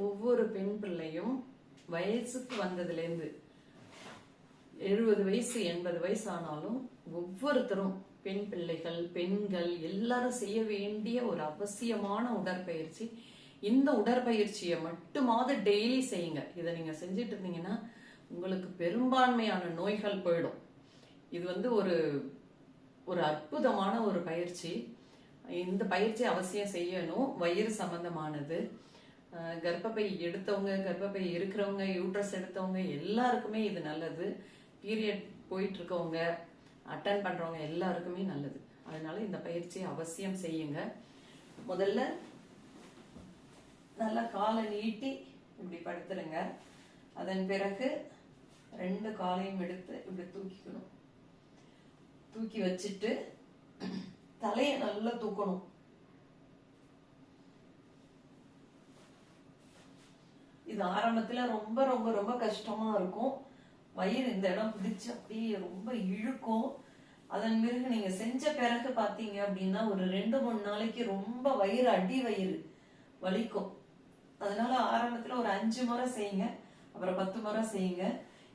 ஒவ்வொரு பெண் பிள்ளையும் வயசுக்கு வந்ததுலேருந்து எழுபது வயசு எண்பது வயசு ஆனாலும் ஒவ்வொருத்தரும் பெண் பிள்ளைகள் பெண்கள் எல்லாரும் செய்ய வேண்டிய ஒரு அவசியமான உடற்பயிற்சி. இந்த உடற்பயிற்சியை மட்டுமாவது டெய்லி செய்யுங்க. இதை நீங்க செஞ்சுட்டு இருந்தீங்கன்னா உங்களுக்கு பெரும்பான்மையான நோய்கள் போயிடும். இது வந்து ஒரு ஒரு அற்புதமான ஒரு பயிற்சி. இந்த பயிற்சி அவசியம் செய்யணும். வயிறு சம்பந்தமானது. கர்ப்பப்பை எடுத்தவங்க கர்ப்பப்பை இருக்கிறவங்க யூட்ரஸ் எடுத்தவங்க எல்லாருக்குமே இது நல்லது. பீரியட் போயிட்டு இருக்கவங்க அட்டன் பண்றவங்க எல்லாருக்குமே நல்லது. அதனால இந்த பயிற்சியை அவசியம் செய்யுங்க. முதல்ல நல்லா காலை நீட்டி இப்படி படுத்துருங்க. அதன் பிறகு ரெண்டு காலையும் எடுத்து இப்படி தூக்கிக்கணும். தூக்கி வச்சுட்டு தலையை நல்லா தூக்கணும். இது ஆரம்பத்துல ரொம்ப ரொம்ப ரொம்ப கஷ்டமா இருக்கும். வயிறு இந்த இடம் பிடிச்சு அப்படியே ரொம்ப இழுக்கும். அதன் பிறகு நீங்க செஞ்ச பிறகு பாத்தீங்க அப்படின்னா ஒரு ரெண்டு மூணு நாளைக்கு ரொம்ப வயிறு அடி வயிறு வலிக்கும். அதனால ஆரம்பத்துல ஒரு அஞ்சு முறை செய்யுங்க அப்புறம் பத்து முறை செய்யுங்க.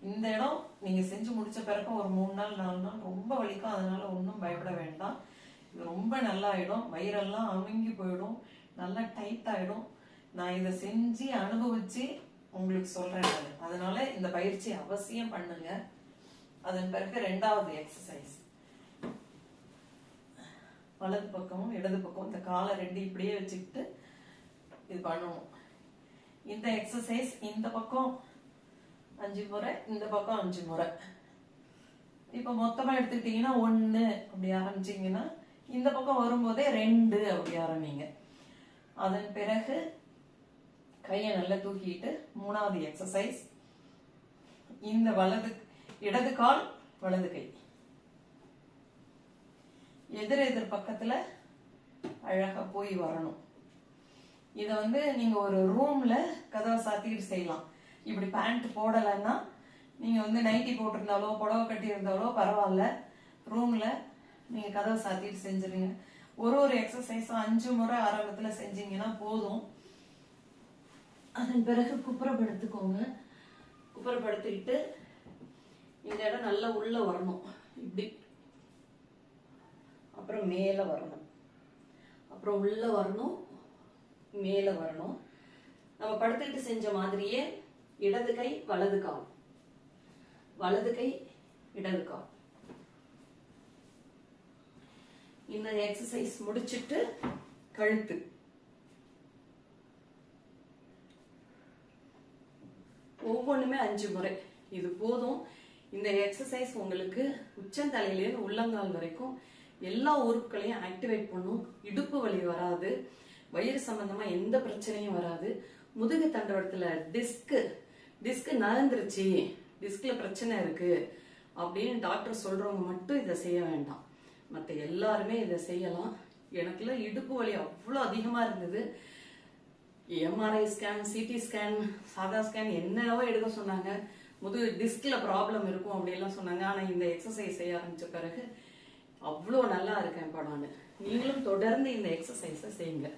இந்த இடம் நீங்க செஞ்சு முடிச்ச பிறகு ஒரு மூணு நாள் நாலு நாள் ரொம்ப வலிக்கும். அதனால ஒன்றும் பயப்பட வேண்டாம். ரொம்ப நல்லா ஆயிடும் வயிறெல்லாம் அமுங்கி போயிடும். நல்லா டைட் ஆயிடும். நான் இதை செஞ்சு அனுபவிச்சு உங்களுக்கு சொல்றேன் நான். அதனால இந்த பயிற்சி அவசியம் பண்ணுங்க. அதன் பிறகு ரெண்டாவது எக்ஸசைஸ் வலது பக்கமும் இடது பக்கம் இந்த காலை ரெண்டு இப்படியே வச்சுக்கிட்டு இது பண்ணுவோம். இந்த எக்ஸசைஸ் இந்த பக்கம் அஞ்சு முறை இந்த பக்கம் அஞ்சு முறை. இப்ப மொத்தமா எடுத்துக்கிட்டீங்கன்னா ஒன்று அப்படி ஆரம்பிச்சீங்கன்னா இந்த பக்கம் வரும்போதே ரெண்டு அப்படி ஆரம்பிங்க. அதன் பிறகு கையை நல்லா தூக்கிட்டு மூணாவது எக்ஸசைஸ் இந்த வலது இடது கால் வலது கை. எதிர் எதிர் பக்கத்துல அழகா போய் வரணும். இத வந்து நீங்க ஒரு ரூம்ல கதவை சாத்திட்டு செய்யலாம். இப்படி பேண்ட் போடலைன்னா நீங்க வந்து நைட்டி போட்டிருந்தாலோ புடவை கட்டி இருந்தாலோ பரவாயில்ல. ரூம்ல நீங்க கதவை சாத்திட்டு செஞ்சிருங்க. ஒரு ஒரு எக்ஸசைஸும் அஞ்சு முறை ஆரம்பத்துல செஞ்சீங்கன்னா போதும். அதன் பிறகு குப்புறப்படுத்துக்கோங்க. குப்புறப்படுத்திக்கிட்டு இந்த இடம் நல்லா உள்ள வரணும். இப்படி. அப்புறம் மேல வரணும். அப்புறம் உள்ள வரணும். மேல வரணும். நம்ம படுத்துக்கிட்டு செஞ்ச மாதிரியே இடது கை வலது கால். வலது கை இடது கால். இந்த எக்ஸசைஸ் முடிச்சிட்டு கழுத்து. ஒவ்வொன்றுமே அஞ்சு முறை. இது போதும். இந்த எக்ஸசைஸ் உங்களுக்கு உச்சந்தலையிலேருந்து உள்ளங்கால் வரைக்கும் எல்லா உறுப்புகளையும் ஆக்டிவேட் பண்ணும். இடுப்பு வலி வராது. வயிறு சம்பந்தமா எந்த பிரச்சனையும் வராது. முதுகு தண்டவடத்துல டிஸ்க்கு டிஸ்க் நகர்ந்துருச்சு. டிஸ்க்ல பிரச்சனை இருக்கு. அப்படின்னு டாக்டர் சொல்றவங்க மட்டும் இதை செய்ய வேண்டாம். மற்ற எல்லாருமே இதை செய்யலாம். எனக்குலாம் இடுப்பு வலி அவ்வளோ அதிகமாக இருந்தது. எம்ஆர்ஐ ஸ்கேன் சிடி ஸ்கேன் சாதா ஸ்கேன் என்னவோ எடுக்க சொன்னாங்க. முது டிஸ்கில் ப்ராப்ளம் இருக்கும் அப்படின்லாம் சொன்னாங்க. ஆனால் இந்த எக்ஸசைஸ் செய்ய ஆரம்பித்த பிறகு அவ்வளோ நல்லா இருக்கேன் இப்போ நான். நீங்களும் தொடர்ந்து இந்த எக்ஸசைஸை செய்யுங்க.